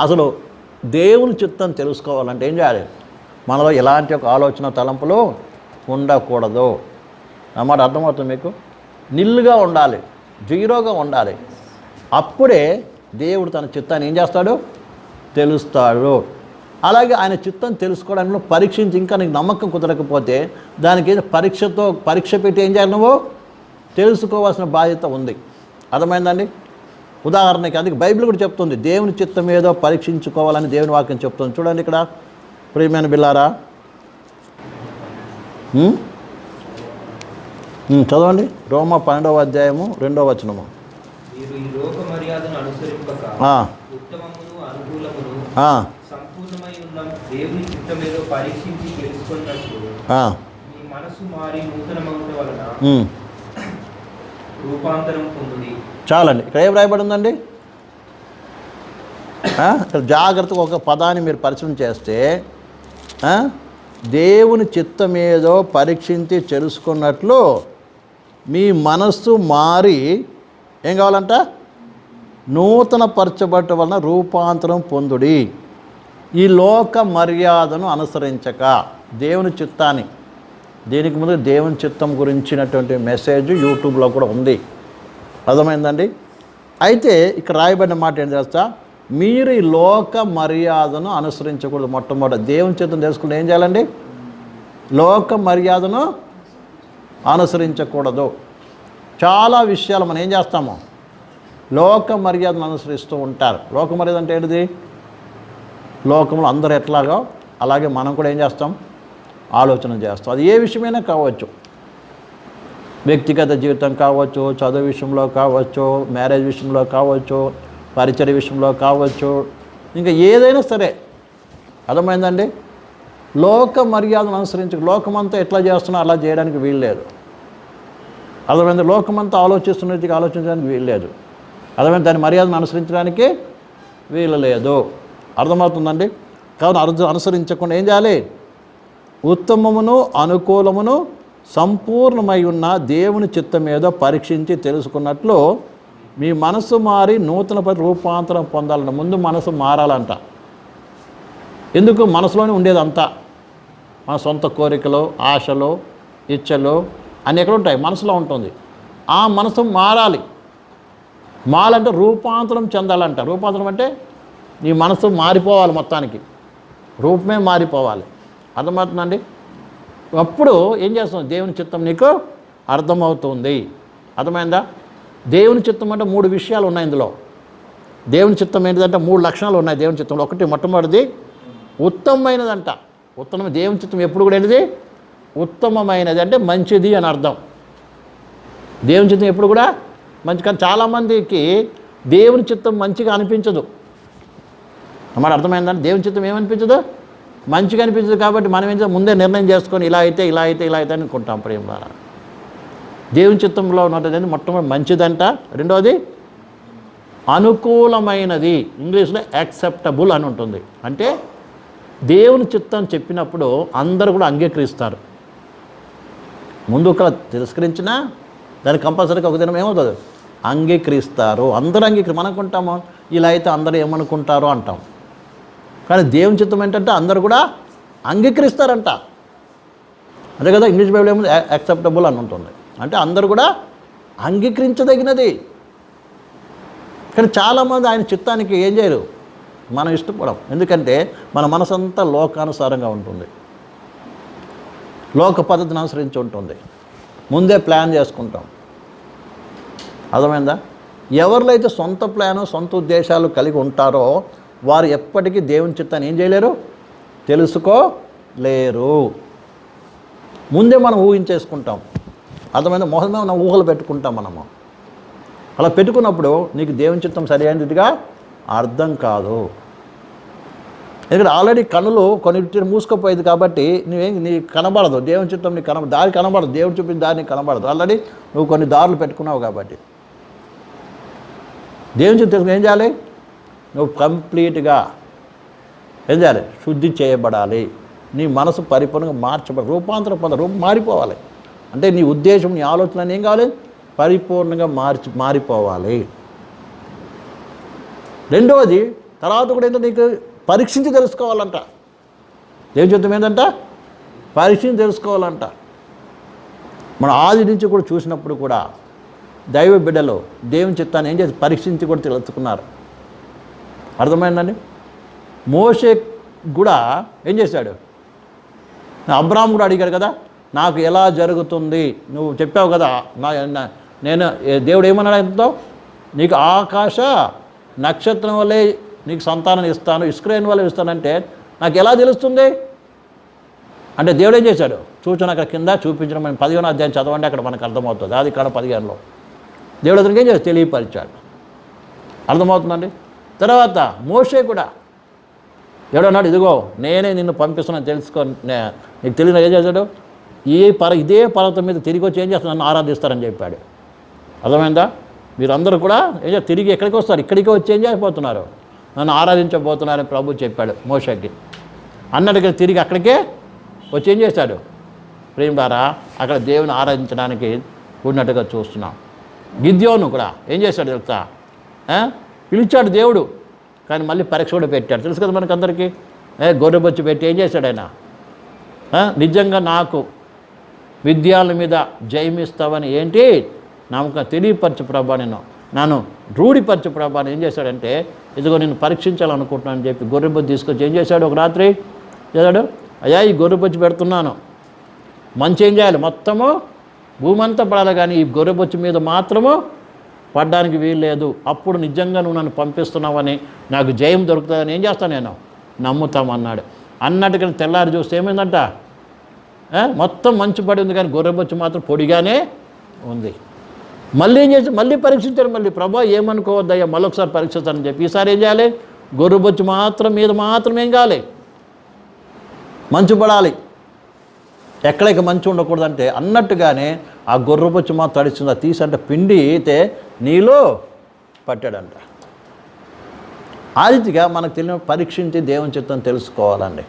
అసలు దేవుని చిత్తం తెలుసుకోవాలంటే ఏం చేయాలి? మనలో ఎలాంటి ఒక ఆలోచన తలంపులు ఉండకూడదు. అన్నమాట అర్థమవుతుంది మీకు? నిల్లుగా ఉండాలి జీరోగా ఉండాలి. అప్పుడే దేవుడు తన చిత్తాన్ని ఏం చేస్తాడు? తెలుస్తాడు. అలాగే ఆయన చిత్తం తెలుసుకోవడానికి పరీక్షించి ఇంకా నీకు నమ్మకం కుదరకపోతే దానికి పరీక్షతో పరీక్ష పెట్టి ఏం చేయాలి నువ్వు? తెలుసుకోవాల్సిన బాధ్యత ఉంది. అర్థమైందండి ఉదాహరణకి అందుకే బైబిల్ కూడా చెప్తుంది దేవుని చిత్తం ఏదో పరీక్షించుకోవాలని దేవుని వాక్యం చెప్తుంది. చూడండి ఇక్కడ ప్రియమైన బిల్లారా చదవండి. రోమ పన్నెండవ అధ్యాయము రెండవ వచనము. పరీక్షించి తెలుసుకున్నట్లు ఆ, మీ మనసు మారి నూతన మగుట వలన ఉం. రూపాంతరం పొందుది చాలండి. ఇక్కడ ఏం రాయబడి ఉందండి? ఇక్కడ జాగ్రత్తగా ఒక పదాన్ని మీరు పరిచయం చేస్తే దేవుని చిత్తం ఏదో పరీక్షించి తెలుసుకున్నట్లు మీ మనస్సు మారి ఏం కావాలంట? నూతన పరచబట్ట వలన రూపాంతరం పొందుడి. ఈ లోక మర్యాదను అనుసరించక దేవుని చిత్తాన్ని. దీనికి ముందు దేవుని చిత్తం గురించినటువంటి మెసేజ్ యూట్యూబ్లో కూడా ఉంది. అర్థమైందండి? అయితే ఇక్కడ రాయబడిన మాట ఏం చేస్తా మీరు ఈ లోక మర్యాదను అనుసరించకూడదు మొట్టమొదటి. దేవుని చిత్తం తెలుసుకుంటే ఏం చేయాలండి? లోక మర్యాదను అనుసరించకూడదు. చాలా విషయాలు మనం ఏం చేస్తాము? లోక మర్యాదను అనుసరిస్తూ ఉంటారు. లోక మర్యాద అంటే ఏంటిది? లోకంలో అందరూ ఎట్లాగో అలాగే మనం కూడా ఏం చేస్తాం? ఆలోచన చేస్తాం అది ఏ విషయమైనా కావచ్చు. వ్యక్తిగత జీవితం కావచ్చు చదువు విషయంలో కావచ్చు మ్యారేజ్ విషయంలో కావచ్చు పరిచయ విషయంలో కావచ్చు ఇంకా ఏదైనా సరే. అర్థమైందండి? లోక మర్యాదను అనుసరించి లోకమంతా ఎట్లా చేస్తున్నా అలా చేయడానికి వీల్లేదు అర్థమైంది? లోకమంతా ఆలోచిస్తున్నది ఆలోచించడానికి వీల్లేదు అర్థమైంది? దాని మర్యాదను అనుసరించడానికి వీలు లేదు. అర్థమవుతుందండి? కావున అర్థం అనుసరించకుండా ఏం చేయాలి? ఉత్తమమును అనుకూలమును సంపూర్ణమై ఉన్న దేవుని చిత్తం ఏదో పరీక్షించి తెలుసుకున్నట్లు మీ మనసు మారి నూతన రూపాంతరం పొందాలంట ముందు మనసు మారాలంట. ఎందుకు? మనసులోనే ఉండేదంతా. మన సొంత కోరికలు ఆశలు ఇచ్చలు అన్నీ ఎక్కడ ఉంటాయి? మనసులో ఉంటుంది. ఆ మనసు మారాలి. మాలంటే రూపాంతరం చెందాలంట. రూపాంతరం అంటే నీ మనసు మారిపోవాలి మొత్తానికి. రూపమే మారిపోవాలి. అర్థమవుతుందండి? అప్పుడు ఏం చేస్తాం? దేవుని చిత్తం నీకు అర్థమవుతుంది. అర్థమైందా? దేవుని చిత్తం అంటే మూడు విషయాలు ఉన్నాయి ఇందులో. దేవుని చిత్తం ఏంటిదంటే మూడు లక్షణాలు ఉన్నాయి దేవుని చిత్తంలో. ఒకటి మొట్టమొదటిది ఉత్తమమైనదంట. ఉత్తమ దేవుని చిత్తం ఎప్పుడు కూడా ఏంటిది? ఉత్తమమైనది అంటే మంచిది అని అర్థం. దేవుని చిత్తం ఎప్పుడు కూడా మంచి కానీ చాలామందికి దేవుని చిత్తం మంచిగా అనిపించదు. అన్నమాట అర్థమైందంటే దేవుని చిత్తం ఏమనిపించదు? మంచిగా అనిపించదు కాబట్టి మనం ఏం ముందే నిర్ణయం చేసుకొని ఇలా అయితే ఇలా అయితే ఇలా అయితే అనుకుంటాం ప్రేమ ద్వారా. దేవుని చిత్తంలో ఉన్నది మొట్టమొదటి మంచిదంట. రెండవది అనుకూలమైనది. ఇంగ్లీష్లో యాక్సెప్టబుల్ అని ఉంటుంది. అంటే దేవుని చిత్తం చెప్పినప్పుడు అందరూ కూడా అంగీకరిస్తారు. ముందు ఒక తిరస్కరించినా దానికి కంపల్సరీగా ఒక దినం ఏమవుతుంది? అంగీకరిస్తారు. అందరూ అంగీకరి మనకుంటాము. అనుకుంటాము ఇలా అయితే అందరూ ఏమనుకుంటారో అంటాం. కానీ దేవుని చిత్తం ఏంటంటే అందరూ కూడా అంగీకరిస్తారంట. అదే కదా ఇంగ్లీష్ బైబిల్ ఏమో యాక్సెప్టబుల్ అని ఉంటుంది. అంటే అందరు కూడా అంగీకరించదగినది. కానీ చాలామంది ఆయన చిత్తానికి ఏం చేయరు? మనం ఇష్టపడం ఎందుకంటే మన మనసంతా లోకానుసారంగా ఉంటుంది. లోక పద్ధతిని అనుసరించి ఉంటుంది. ముందే ప్లాన్ చేసుకుంటాం. అర్థమైందా? ఎవరిలో అయితే సొంత ప్లాను సొంత ఉద్దేశాలు కలిగి ఉంటారో వారు ఎప్పటికీ దేవుని చిత్తాన్ని ఏం చేయలేరు? తెలుసుకోలేరు. ముందే మనం ఊహించేసుకుంటాం. అర్థమైంది? మొహమే మనం ఊహలు పెట్టుకుంటాం మనము. అలా పెట్టుకున్నప్పుడు నీకు దేవుని చిత్తం సరైనదిగా అర్థం కాదు. ఎందుకంటే ఆల్రెడీ కనులు కొన్ని మూసుకుపోయేది కాబట్టి నువ్వేం నీ కనబడదు. దేవుని చిత్తం నీకు కనబడదు దారి కనబడదు. దేవుడు చూపిన దారి నీకు కనబడదు. ఆల్రెడీ నువ్వు కొన్ని దారులు పెట్టుకున్నావు కాబట్టి. దేవుని చిత్తం ఏం చేయాలి? నువ్వు కంప్లీట్గా ఏం చేయాలి? శుద్ధి చేయబడాలి. నీ మనసు పరిపూర్ణంగా మార్చబడాలి రూపాంతరం పొంద రూపం మారిపోవాలి. అంటే నీ ఉద్దేశం నీ ఆలోచన ఏం కావాలి? పరిపూర్ణంగా మార్చి మారిపోవాలి. రెండవది తర్వాత కూడా ఏంటంటే నీకు పరీక్షించి తెలుసుకోవాలంట. ఏం చెప్తాం ఏంటంట? పరీక్షించి తెలుసుకోవాలంట. మన ఆది నుంచి కూడా చూసినప్పుడు కూడా దైవ బిడ్డలు దేవుని చిత్తాన్ని ఏం చేసి పరీక్షించి కూడా తెలుసుకున్నారు. అర్థమైందండి? మోషే కూడా ఏం చేశాడు? అబ్రాహం కూడా అడిగాడు కదా నాకు ఎలా జరుగుతుంది? నువ్వు చెప్పావు కదా నా నేను దేవుడు ఏమన్నాడు ఎంతో నీకు ఆకాశ నక్షత్రం వల్లే నీకు సంతానం ఇస్తాను ఇస్క్రేన్ వల్ల ఇస్తానంటే నాకు ఎలా తెలుస్తుంది? అంటే దేవుడు ఏం చేశాడు? సూచన అక్కడ కింద చూపించడం మనం పదిహేను అధ్యాయం చదవండి అక్కడ మనకు అర్థమవుతుంది. అది ఇక్కడ పదిహేనులో. దేవుడు అతనికి ఏం చేసి తెలియపరిచాడు. అర్థమవుతుందండి? తర్వాత మోషే కూడా ఎవడన్నాడు ఇదిగో నేనే నిన్ను పంపిస్తున్నాను తెలుసుకో నే- నీకు తెలియదు ఏం చేశాడు? ఈ పర ఇదే పర్వతం మీద తిరిగి వచ్చి ఏం చేస్తాను నన్ను ఆరాధిస్తారని చెప్పాడు. అర్థమైందా? మీరందరూ కూడా ఏం చేస్తారు? తిరిగి ఎక్కడికి వస్తారు? ఇక్కడికి వచ్చి ఏం చేయబోతున్నారు? నన్ను ఆరాధించబోతున్నారని ప్రభు చెప్పాడు మోషకి. అన్నట్టుగా తిరిగి అక్కడికే వచ్చి ఏం చేశాడు? ప్రేమడారా అక్కడ దేవుని ఆరాధించడానికి ఉన్నట్టుగా చూస్తున్నాం. గిద్యోను కూడా ఏం చేశాడు తెలుసా? పిలిచాడు దేవుడు. కానీ మళ్ళీ పరీక్ష కూడా పెట్టాడు. తెలుసు కదా మనకందరికీ? ఏ గొర్రెబొచ్చు పెట్టి ఏం చేశాడు ఆయన? నిజంగా నాకు విద్యాల మీద జయమిస్తావని ఏంటి? నమ్మకం తెలియపరచు ప్రభా నేను. నన్ను రూఢిపరచు ప్రభా ఏం చేశాడంటే ఇదిగో నేను పరీక్షించాలనుకుంటున్నాను అని చెప్పి గొర్రెబొచ్చి తీసుకొచ్చి ఏం చేశాడు? ఒక రాత్రి చేశాడు అయ్యా ఈ గొర్రెబొచ్చి పెడుతున్నాను. మంచి ఏం చేయాలి? మొత్తము భూమంతా పడాలి కానీ ఈ గొర్రెబొచ్చు మీద మాత్రము పడ్డానికి వీలు లేదు. అప్పుడు నిజంగా నువ్వు నన్ను పంపిస్తున్నావని నాకు జయం దొరుకుతుందని ఏం చేస్తాను నేను? నమ్ముతామన్నాడు అన్నట్టుగా తెల్లారి చూస్తే ఏమైందంట? మొత్తం మంచు పడి ఉంది కానీ గొర్రెబొచ్చు మాత్రం పొడిగానే ఉంది. మళ్ళీ ఏం చేసి మళ్ళీ పరీక్షించారు మళ్ళీ. ప్రభా ఏమనుకోవద్దయ్యా మళ్ళొకసారి పరీక్షిస్తానని చెప్పి ఈసారి ఏం చేయాలి? గొర్రెబొచ్చు మాత్రం మీద మాత్రం ఏం కావాలి మంచు పడాలి. ఎక్కడికి మంచి ఉండకూడదంటే అన్నట్టుగానే ఆ గొర్రెబొచ్చు మా తడిచింది అది తీసి అంటే పిండి అయితే నీలో పట్టాడంట. ఆదితిగా మనకు తెలియని పరీక్షించి దేవుని చిత్తం తెలుసుకోవాలండి.